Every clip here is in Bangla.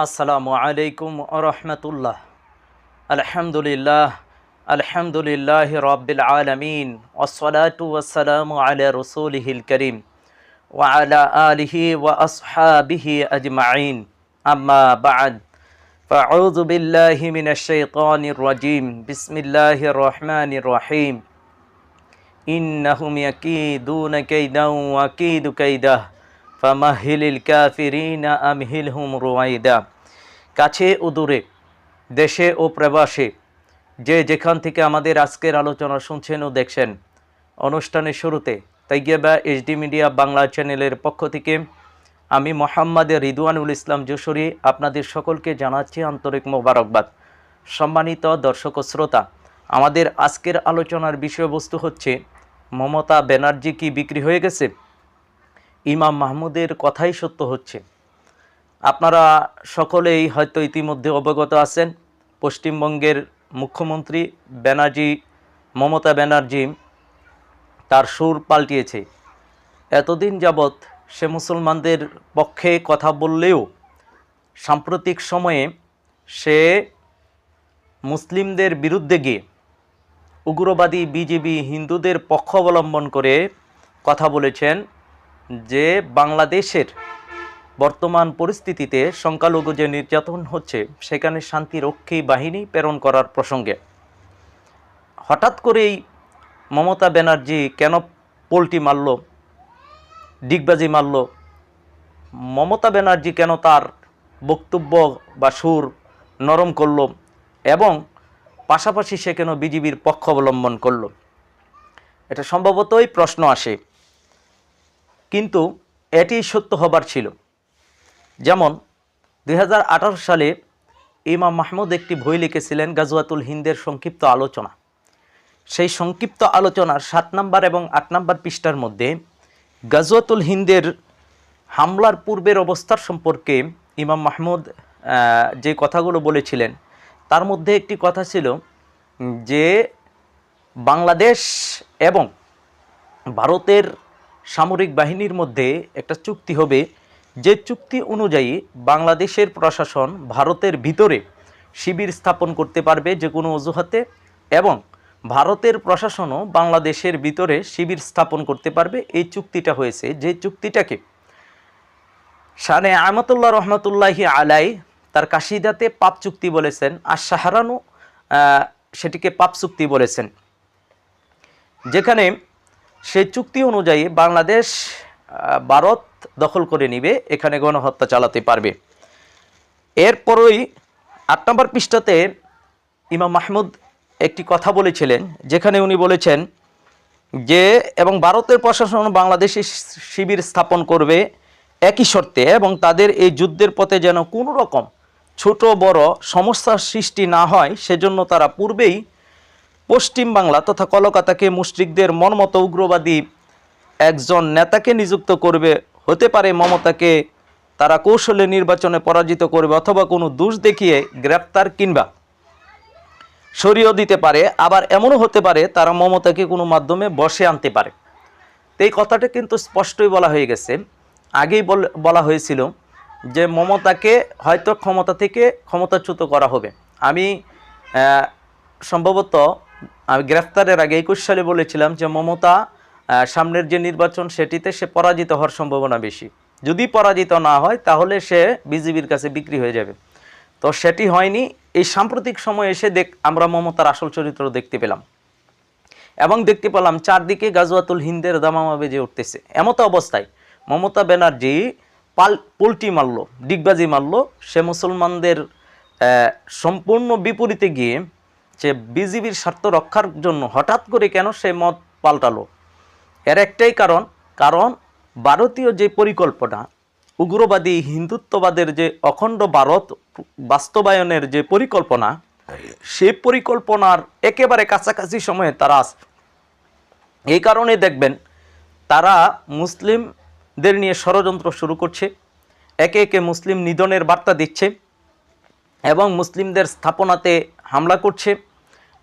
আসসালামু আলাইকুম রহমতুল্লাহ আলহামদুলিল্লাহ আলহামদুলিল্লাহ রব্বিল আলমিন ওসলাতু ওসালামু আলা রসুলহিল করিম ওয়ালা আলিহি ওয়া আসহাবিহি আজমাইন আম্মা বাদ فأعوذ بالله من الشيطان الرجيم بسم الله الرحمن الرحيم إنهم يكيدون كيدا وكيد كيدا ফামাহিলিল কাফিরিনা আমহিলহুম রুয়াইদা কাছে ও দূরে, দেশে ও প্রবাসে, যে যেখান থেকে আমাদের আজকের আলোচনা শুনছেন ও দেখছেন, অনুষ্ঠানের শুরুতে তাইগেবা এইচডি মিডিয়া বাংলা চ্যানেলের পক্ষ থেকে আমি মোহাম্মদ রিদওয়ানুল ইসলাম যশোরী আপনাদের সকলকে জানাচ্ছি আন্তরিক মোবারকবাদ। সম্মানিত দর্শক শ্রোতা, আমাদের আজকের আলোচনার বিষয়বস্তু হচ্ছে, মমতা ব্যানার্জি কি বিক্রি হয়ে গেছে? ইমাম মাহমুদের কথাই সত্য হচ্ছে। আপনারা সকলেই হয়তো ইতিমধ্যে অবগত আছেন, পশ্চিমবঙ্গের মুখ্যমন্ত্রী ব্যানার্জি, মমতা ব্যানার্জি তার সুর পাল্টিয়েছে। এতদিন যাবৎ সে মুসলমানদের পক্ষে কথা বললেও সাম্প্রতিক সময়ে সে মুসলিমদের বিরুদ্ধে গিয়ে উগ্রবাদী, বিজেপি, হিন্দুদের পক্ষ অবলম্বন করে কথা বলেছেন যে বাংলাদেশের বর্তমান পরিস্থিতিতে সংখ্যালঘু যে নির্যাতন হচ্ছে, সেখানে শান্তিরক্ষী বাহিনী প্রেরণ করার প্রসঙ্গে। হঠাৎ করেই মমতা ব্যানার্জি কেন পোলটি মারল, ডিগবাজি মারল? মমতা ব্যানার্জি কেন তার বক্তব্য বা সুর নরম করল এবং পাশাপাশি সে কেন বিজেপির পক্ষ অবলম্বন করল? এটা সম্ভবতই প্রশ্ন আসে। কিন্তু এটি সত্য হবার ছিল। যেমন দু হাজার আঠারো সালে ইমাম মাহমুদ একটি বই লিখেছিলেন গাজওয়াতুল হিন্দের সংক্ষিপ্ত আলোচনা। সেই সংক্ষিপ্ত আলোচনার সাত নম্বর এবং আট নম্বর পৃষ্ঠার মধ্যে গাজওয়াতুল হিন্দের হামলার পূর্বের অবস্থার সম্পর্কে ইমাম মাহমুদ যে কথাগুলো বলেছিলেন, তার মধ্যে একটি কথা ছিল যে বাংলাদেশ এবং ভারতের সামরিক বাহিনীর মধ্যে একটা চুক্তি হবে যে চুক্তি অনুযায়ী বাংলাদেশের প্রশাসন ভারতের ভিতরে শিবির স্থাপন করতে পারবে যে কোনো অজুহাতে এবং ভারতের প্রশাসনও বাংলাদেশের ভিতরে শিবির স্থাপন করতে পারবে। এই চুক্তিটা হয়েছে। যে চুক্তিটাকে শানে আহমতুল্লাহ রহমতুল্লাহি আলাই তার কাশিদাতে পাপ চুক্তি বলেছেন আর শাহরানু আহ, সেটিকে পাপ চুক্তি বলেছেন। যেখানে সেই চুক্তি অনুযায়ী বাংলাদেশ ভারত দখল করে নিবে, এখানে গণহত্যা চালাতে পারবে। এরপরই আট নম্বর পৃষ্ঠাতে ইমাম মাহমুদ একটি কথা বলেছিলেন, যেখানে উনি বলেছেন যে, এবং ভারতের প্রশাসন বাংলাদেশে শিবির স্থাপন করবে একই শর্তে, এবং তাদের এই যুদ্ধের পথে যেন কোনো রকম ছোট বড় সমস্যার সৃষ্টি না হয়, সেজন্য তারা পূর্বেই পশ্চিম বাংলা তথা কলকাতাকে মুশরিকদের মনমতো উগ্রবাদী একজন নেতাকে নিযুক্ত করবে। হতে পারে মমতাকে তারা কৌশলে নির্বাচনে পরাজিত করবে অথবা কোনো দোষ দেখিয়ে গ্রেপ্তার কিংবা সরিয়েও দিতে পারে, আবার এমনও হতে পারে তারা মমতাকে কোনো মাধ্যমে বসে আনতে পারে। এই কথাটা কিন্তু স্পষ্টই বলা হয়ে গেছে। আগেই বল- বলা হয়েছিল যে মমতাকে হয়তো ক্ষমতা থেকে ক্ষমতাচ্যুত করা হবে। আমি সম্ভবত আমি গ্রেফতারের আগে একুশ সালে বলেছিলাম যে মমতা সামনের যে নির্বাচন সেটিতে সে পরাজিত হওয়ার সম্ভাবনা বেশি। যদি পরাজিত না হয়, তাহলে সে বিজেপির কাছে বিক্রি হয়ে যাবে। তো সেটি হয়নি। এই সাম্প্রতিক সময় এসে দেখ, আমরা মমতার আসল চরিত্র দেখতে পেলাম। এবং দেখতে পেলাম চারদিকে গাজওয়াতুল হিন্দের দামামা বেজে উঠতেছে। এমত অবস্থায় মমতা ব্যানার্জি পাল, পোলটি মারল, ডিগবাজি মারল। সে মুসলমানদের সম্পূর্ণ বিপরীতে গিয়ে যে বিজিবির স্বার্থ রক্ষার জন্য হঠাৎ করে কেন সে মত পাল্টালো? এর একটাই কারণ কারণ ভারতীয় যে পরিকল্পনা, উগ্রবাদী হিন্দুত্ববাদের যে অখণ্ড ভারত বাস্তবায়নের যে পরিকল্পনা সেই পরিকল্পনার একেবারে কাছাকাছি সময়ে তারা এই কারণে দেখবেন তারা মুসলিমদের নিয়ে ষড়যন্ত্র শুরু করছে। একে একে মুসলিম নিধনের বার্তা দিচ্ছে এবং মুসলিমদের স্থাপনাতে হামলা করছে।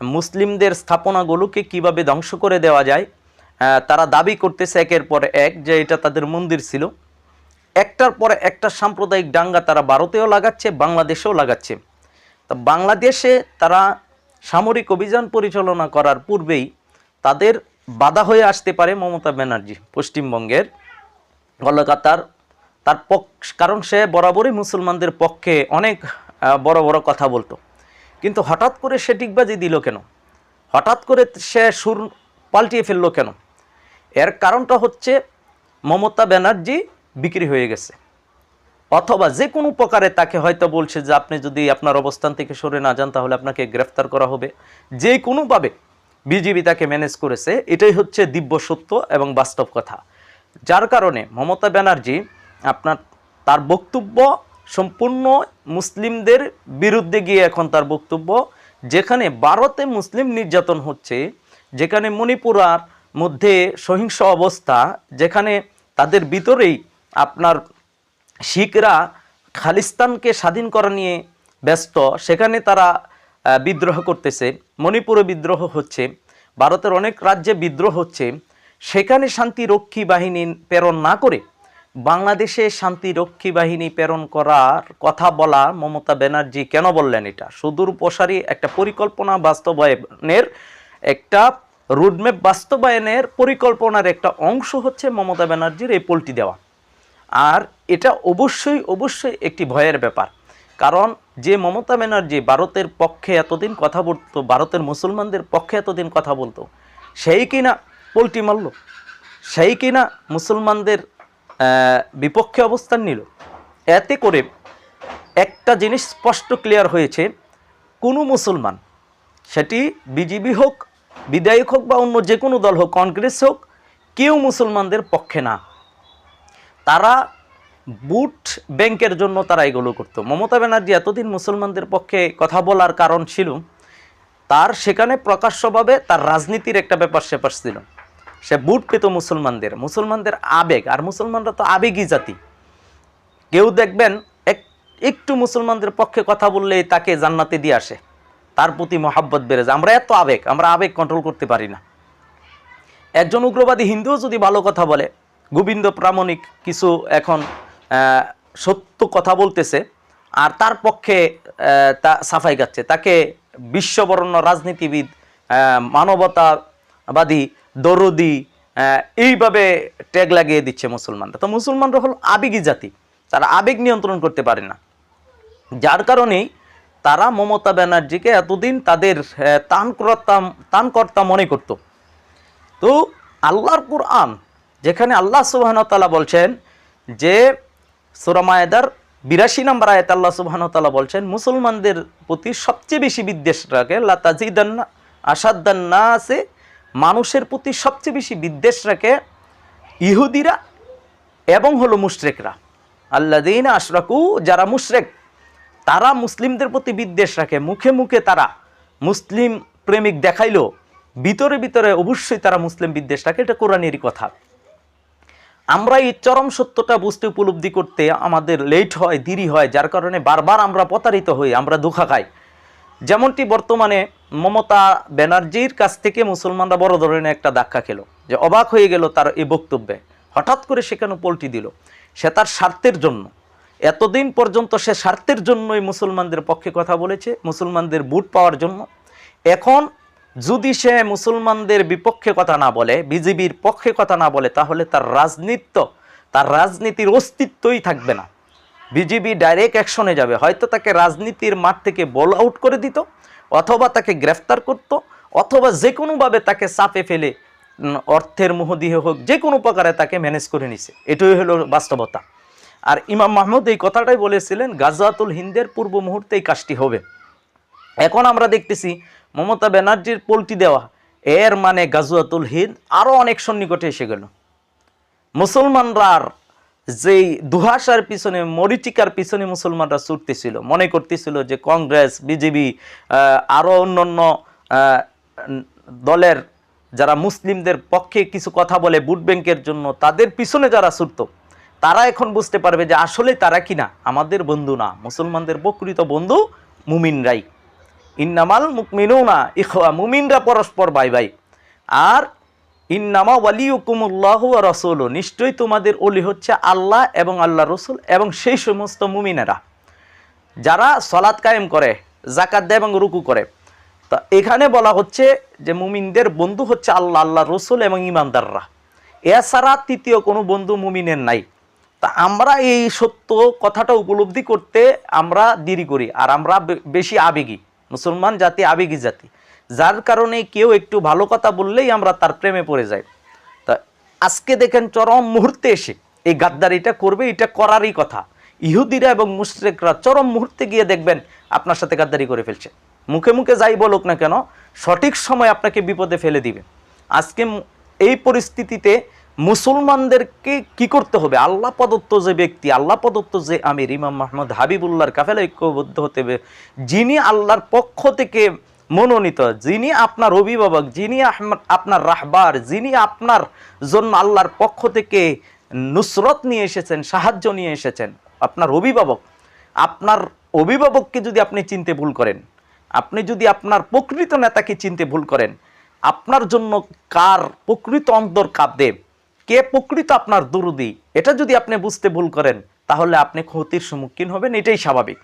মুসলিমদের স্থাপনাগুলোকে কীভাবে ধ্বংস করে দেওয়া যায় তারা দাবি করতেছে একের পর এক যে এটা তাদের মন্দির ছিল। একটার পরে একটা সাম্প্রদায়িক দাঙ্গা তারা ভারতেও লাগাচ্ছে, বাংলাদেশেও লাগাচ্ছে। তা বাংলাদেশে তারা সামরিক অভিযান পরিচালনা করার পূর্বেই তাদের বাধা হয়ে আসতে পারে মমতা ব্যানার্জি পশ্চিমবঙ্গের কলকাতার। তার পক্ষ কারণ সে বরাবরই মুসলমানদের পক্ষে অনেক বড় বড় কথা বলতো। কিন্তু হঠাৎ করে সে ডিগবাজি দিল কেন? হঠাৎ করে সে সুর পাল্টিয়ে ফেলল কেন? এর কারণটা হচ্ছে মমতা ব্যানার্জি বিক্রি হয়ে গেছে। অথবা যে কোনো প্রকারে তাকে হয়তো বলছে যে, আপনি যদি আপনার অবস্থান থেকে সরে না যান, তাহলে আপনাকে গ্রেফতার করা হবে। যে কোনোভাবে বিজেপি তাকে ম্যানেজ করেছে, এটাই হচ্ছে দিব্য সত্য এবং বাস্তব কথা। যার কারণে মমতা ব্যানার্জি আপনার, তার বক্তব্য সম্পূর্ণ মুসলিমদের বিরুদ্ধে গিয়ে এখন তার বক্তব্য, যেখানে ভারতে মুসলিম নির্যাতন হচ্ছে, যেখানে মণিপুরার মধ্যে সহিংস অবস্থা, যেখানে তাদের ভিতরেই আপনার শিখরা খালিস্তানকে স্বাধীন করা নিয়ে ব্যস্ত, সেখানে তারা বিদ্রোহ করতেছে, মণিপুরে বিদ্রোহ হচ্ছে, ভারতের অনেক রাজ্যে বিদ্রোহ হচ্ছে, সেখানে শান্তিরক্ষী বাহিনী প্রেরণ না করে বাংলাদেশে শান্তিরক্ষী বাহিনী প্রেরণ করার কথা বলা মমতা ব্যানার্জি কেন বললেন এটা? সুদূর প্রসারী একটা পরিকল্পনা বাস্তবায়নের, একটা রোডম্যাপ বাস্তবায়নের পরিকল্পনার একটা অংশ হচ্ছে মমতা ব্যানার্জির এই পোলটি দেওয়া। আর এটা অবশ্যই অবশ্যই একটি ভয়ের ব্যাপার। কারণ যে মমতা ব্যানার্জি ভারতের পক্ষে এতদিন কথা বলতো, ভারতের মুসলমানদের পক্ষে এতদিন কথা বলতো, সেই কিনা পোলটি মারল, সেই কিনা মুসলমানদের বিপক্ষে অবস্থান নিল। এতে করে একটা জিনিস স্পষ্ট ক্লিয়ার হয়েছে, কোনো মুসলমান, সেটি বিজিবি হোক, বিধায়ক হোক বা অন্য যে কোনো দল হোক, কংগ্রেস হোক, কেউ মুসলমানদের পক্ষে না। তারা বুট ব্যাংকের জন্য তারা এগুলো করতো। মমতা ব্যানার্জি এতদিন মুসলমানদের পক্ষে কথা বলার কারণ ছিল, তার সেখানে প্রকাশ্যভাবে তার রাজনীতির একটা ব্যাপার স্যাপার ছিল। সে বুট পেত মুসলমানদের মুসলমানদের আবেগ, আর মুসলমানরা তো আবেগী জাতি। কেউ দেখবেন এক, একটু মুসলমানদের পক্ষে কথা বললেই তাকে জান্নাতে দিয়ে আসে। তার প্রতি মহাব্বত বেড়ে যায়। আমরা এত আবেগ, আমরা আবেগ কন্ট্রোল করতে পারি না। একজন উগ্রবাদী হিন্দুও যদি ভালো কথা বলে, গোবিন্দ প্রামাণিক কিছু এখন সত্য কথা বলতেছে, আর তার পক্ষে তা সাফাই গাচ্ছে। তাকে বিশ্ববরণ্য রাজনীতিবিদ মানবতাবাদী দরদি এইভাবে ট্যাগ লাগিয়ে দিচ্ছে মুসলমানরা। তো মুসলমানরা হল আবেগী জাতি, তারা আবেগ নিয়ন্ত্রণ করতে পারে না। যার কারণেই তারা মমতা ব্যানার্জিকে এতদিন তাদের তানকর্তা তানকর্তা মনে করত। তো আল্লাহর কুরআন, যেখানে আল্লাহ সুবাহনতালা বলছেন যে সুরামায়দার বিরাশি নম্বর আয়াত আল্লাহ সুবাহনতালা বলছেন, মুসলমানদের প্রতি সবচেয়ে বেশি বিদ্বেষ রাখে লাতাজিদান্না আসাদ্দান্না আছে মানুষের প্রতি সবচেয়ে বেশি বিদ্বেষ রাখে ইহুদিরা এবং হলো মুশরেকরা। আল্লাদিন আশরাকু, যারা মুশরেক, তারা মুসলিমদের প্রতি বিদ্বেষ রাখে। মুখে মুখে তারা মুসলিম প্রেমিক দেখাইল, ভিতরে ভিতরে অবশ্যই তারা মুসলিম বিদ্বেষ রাখে। এটা কোরআনেরই কথা। আমরা এই চরম সত্যটা বুঝতে উপলব্ধি করতে আমাদের লেট হয়, দেরি হয়, যার কারণে বারবার আমরা প্রতারিত হই, আমরা ধোঁকা খাই। যেমনটি বর্তমানে মমতা ব্যানার্জির কাছ থেকে মুসলমানরা বড় ধরনের একটা ধাক্কা খেলো, যে অবাক হয়ে গেল তার এই বক্তব্যে। হঠাৎ করে সে কেন পোলটি দিল? সে তার স্বার্থের জন্য। এতদিন পর্যন্ত সে স্বার্থের জন্যই মুসলমানদের পক্ষে কথা বলেছে, মুসলমানদের বুট পাওয়ার জন্য। এখন যদি সে মুসলমানদের বিপক্ষে কথা না বলে, বিজেপির পক্ষে কথা না বলে, তাহলে তার রাজনীতি তার রাজনীতির অস্তিত্বই থাকবে না। বিজেপি ডাইরেক্ট অ্যাকশনে যাবে। হয়তো তাকে রাজনীতির মাঠ থেকে বল আউট করে দিত, অথবা তাকে গ্রেফতার করত, অথবা যে কোনোভাবে তাকে চাপে ফেলে অর্থের মোহ দিয়ে হোক যে কোনো প্রকারে তাকে ম্যানেজ করে নিছে। এটাই হলো বাস্তবতা। আর ইমাম মাহমুদ এই কথাটাই বলেছিলেন গাজাতুল হিন্দের পূর্ব মুহূর্তে এই কাজটি হবে। এখন আমরা দেখতেছি, মমতা ব্যানার্জির পোলটি দেওয়া, এর মানে গাজুয়াতুল হিন্দ আরও অনেক সন্নিকটে এসে গেল। মুসলমানরা আর যেই দুহাসার পিছনে, মরিচিকার পিছনে মুসলমানরা ছুটতেছিল, মনে করতেছিল যে কংগ্রেস, বিজেপি আরও অন্যান্য দলের যারা মুসলিমদের পক্ষে কিছু কথা বলে ভোট ব্যাংকের জন্য, তাদের পিছনে যারা ছুটত, তারা এখন বুঝতে পারবে যে আসলে তারা কিনা? আমাদের বন্ধু না। মুসলমানদের প্রকৃত বন্ধু মুমিনরাই। ইন্নামাল মুকমিনও না ইখওয়া, মুমিনরা পরস্পর বাই বাই আর ইন্নামা ওয়ালিউকুমুল্লাহ রসুল নিশ্চয়ই তোমাদের অলি হচ্ছে আল্লাহ এবং আল্লাহ রসুল এবং সেই সমস্ত মুমিনেরা। যারা সলাৎ কায়েম করে জাকাত দেয় এবং রুকু করে। তা এখানে বলা হচ্ছে যে মুমিনদের বন্ধু হচ্ছে আল্লাহ আল্লাহ রসুল এবং ইমানদাররা। এছাড়া তৃতীয় কোনো বন্ধু মুমিনের নাই। তা আমরা এই সত্য কথাটা উপলব্ধি করতে আমরা দেরি করি, আর আমরা বেশি আবেগী। মুসলমান জাতি আবেগী জাতি। যার কারণে কেউ একটু ভালো কথা বললেই আমরা তার প্রেমে পড়ে যাই। তা আজকে দেখেন চরম মুহূর্তে এসে এই গাদ্দারিটা করবে, এটা করারই কথা। ইহুদিরা এবং মুশরেকরা চরম মুহূর্তে গিয়ে দেখবেন আপনার সাথে গাদ্দারি করে ফেলছে। মুখে মুখে যাই বলুক না কেন, সঠিক সময় আপনাকে বিপদে ফেলে দিবে। আজকে এই পরিস্থিতিতে মুসলমানদেরকে কি করতে হবে? আল্লাহ প্রদত্ত যে ব্যক্তি, আল্লাহ প্রদত্ত যে আমির, ইমাম মাহমুদ হাবিবুল্লাহর কাফেলা ঐক্যবদ্ধ হতে হবে। যিনি আল্লাহর পক্ষ থেকে মনোনীত, যিনি আপনার অভিভাবক, যিনি আপনার রাহবার, যিনি আপনার জন্য আল্লাহর পক্ষ থেকে নুসরত নিয়ে এসেছেন, সাহায্য নিয়ে এসেছেন, আপনার অভিভাবক, আপনার অভিভাবককে যদি আপনি চিনতে ভুল করেন, আপনি যদি আপনার প্রকৃত নেতাকে চিনতে ভুল করেন, আপনার জন্য কার প্রকৃত অন্তর কাঁদে কে প্রকৃত আপনার দুরুদি, এটা যদি আপনি বুঝতে ভুল করেন, তাহলে আপনি ক্ষতির সম্মুখীন হবেন, এটাই স্বাভাবিক।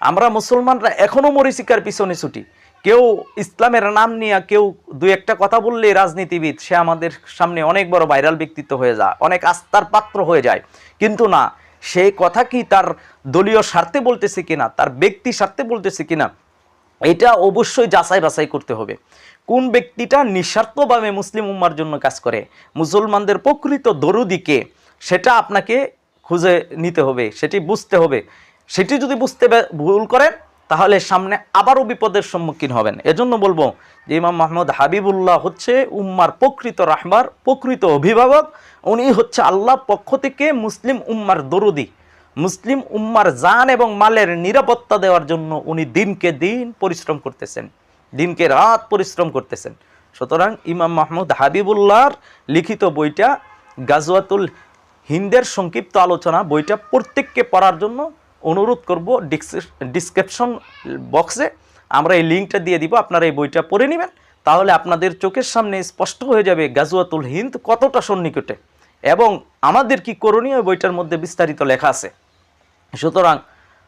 আমরা মুসলমানরা এখনও মরিচিকার পিছনে ছুটি। কেউ ইসলামের নাম নিয়ে কেউ দু একটা কথা বললে রাজনীতিবিদ, সে আমাদের সামনে অনেক বড় ভাইরাল ব্যক্তিত্ব হয়ে যায়, অনেক আস্থার পাত্র হয়ে যায়। কিন্তু না সেই কথা কি তার দলীয় স্বার্থে বলতেছে কিনা, তার ব্যক্তি স্বার্থে বলতেছে কিনা, এটা অবশ্যই যাচাই বাছাই করতে হবে। কোন ব্যক্তিটা নিঃস্বার্থভাবে মুসলিম উম্মার জন্য কাজ করে, মুসলমানদের প্রকৃত দরুদিকে সেটা আপনাকে খুঁজে নিতে হবে, সেটি বুঝতে হবে। সেটি যদি বুঝতে ভুল করেন তাহলে সামনে আবারও বিপদের সম্মুখীন হবেন। এজন্য বলব যে ইমাম মাহমুদ হাবিবুল্লাহ হচ্ছে উম্মার প্রকৃত রাহবার, প্রকৃত অভিভাবক। উনি হচ্ছে আল্লাহ পক্ষ থেকে মুসলিম উম্মার দরুদি। মুসলিম উম্মার জান এবং মালের নিরাপত্তা দেওয়ার জন্য উনি দিনকে দিন পরিশ্রম করতেছেন। দিনকে রাত পরিশ্রম করতেছেন। সুতরাং ইমাম মাহমুদ হাবিবুল্লাহর লিখিত বইটা গাজওয়াতুল হিন্দের সংক্ষিপ্ত আলোচনা বইটা প্রত্যেককে পড়ার জন্য অনুরোধ করব ডিসক্রিপশন বক্সে আমরা এই লিঙ্কটা দিয়ে দিব, আপনারা এই বইটা পড়ে নেবেন। তাহলে আপনাদের চোখের সামনে স্পষ্ট হয়ে যাবে গাজুয়াতুল হিন্দ কতটা সন্নিকটে এবং আমাদের কি করণীয় বইটার মধ্যে বিস্তারিত লেখা আছে। সুতরাং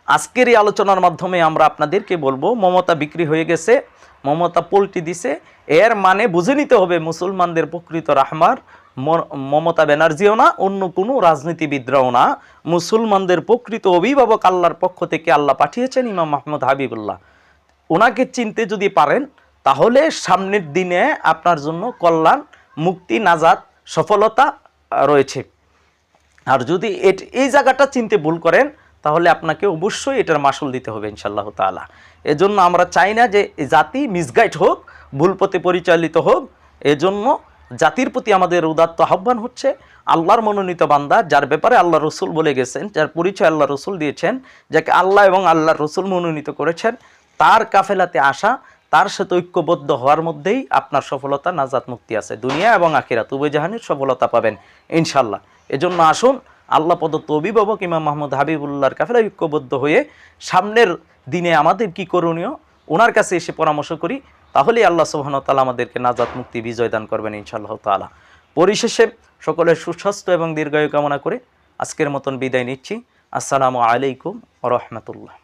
আজকের এই আলোচনার মাধ্যমে আমরা আপনাদেরকে বলব, মমতা বিক্রি হয়ে গেছে, মমতা পল্টি দিছে, এর মানে বুঝে নিতে হবে মুসলমানদের প্রকৃত রাহমার মমতা ব্যানার্জিও না, অন্য কোনো রাজনীতিবিদরাও না। মুসলমানদের প্রকৃত অভিভাবক আল্লাহর পক্ষ থেকে আল্লাহ পাঠিয়েছেন ইমাম মাহমুদ হাবিবুল্লাহ। ওনাকে চিনতে যদি পারেন, তাহলে সামনের দিনে আপনার জন্য কল্যাণ, মুক্তি, নাজাত, সফলতা রয়েছে। আর যদি এই জায়গাটা চিনতে ভুল করেন, তাহলে আপনাকে অবশ্যই এটার মাসুল দিতে হবে ইনশাল্লাহ তাআলা। এজন্য আমরা চাই না যে জাতি মিসগাইড হোক, ভুল পথে পরিচালিত হোক, এজন্য জাতির প্রতি আমাদের উদাত্ত আহ্বান হচ্ছে আল্লাহর মনোনীত বান্দা, যার ব্যাপারে আল্লাহ রসুল বলে গেছেন, যার পরিচয় আল্লাহ রসুল দিয়েছেন, যাকে আল্লাহ এবং আল্লাহ রসুল মনোনীত করেছেন, তার কাফেলাতে আসা, তার সাথে ঐক্যবদ্ধ হওয়ার মধ্যেই আপনার সফলতা নাজাত মুক্তি আছে। দুনিয়া এবং আখিরাত, উভয় জাহানের সফলতা পাবেন ইনশাল্লাহ এজন্য আসুন, আল্লাহ প্রদত্ত অভিভাবক ইমাম মাহমুদ হাবিবুল্লাহর কাফেলা ঐক্যবদ্ধ হয়ে সামনের দিনে আমাদের কি করণীয়, ওনার কাছে এসে পরামর্শ করি। তাহলেই আল্লাহ সুবহান তালা আমাদেরকে নাজাত মুক্তি বিজয় দান করবেন ইনশাআল্লাহ তালা পরিশেষে সকলের সুস্বাস্থ্য এবং দীর্ঘায়ু কামনা করে আজকের মতন বিদায় নিচ্ছি। আসসালামু আলাইকুম রহমতুল্লাহ।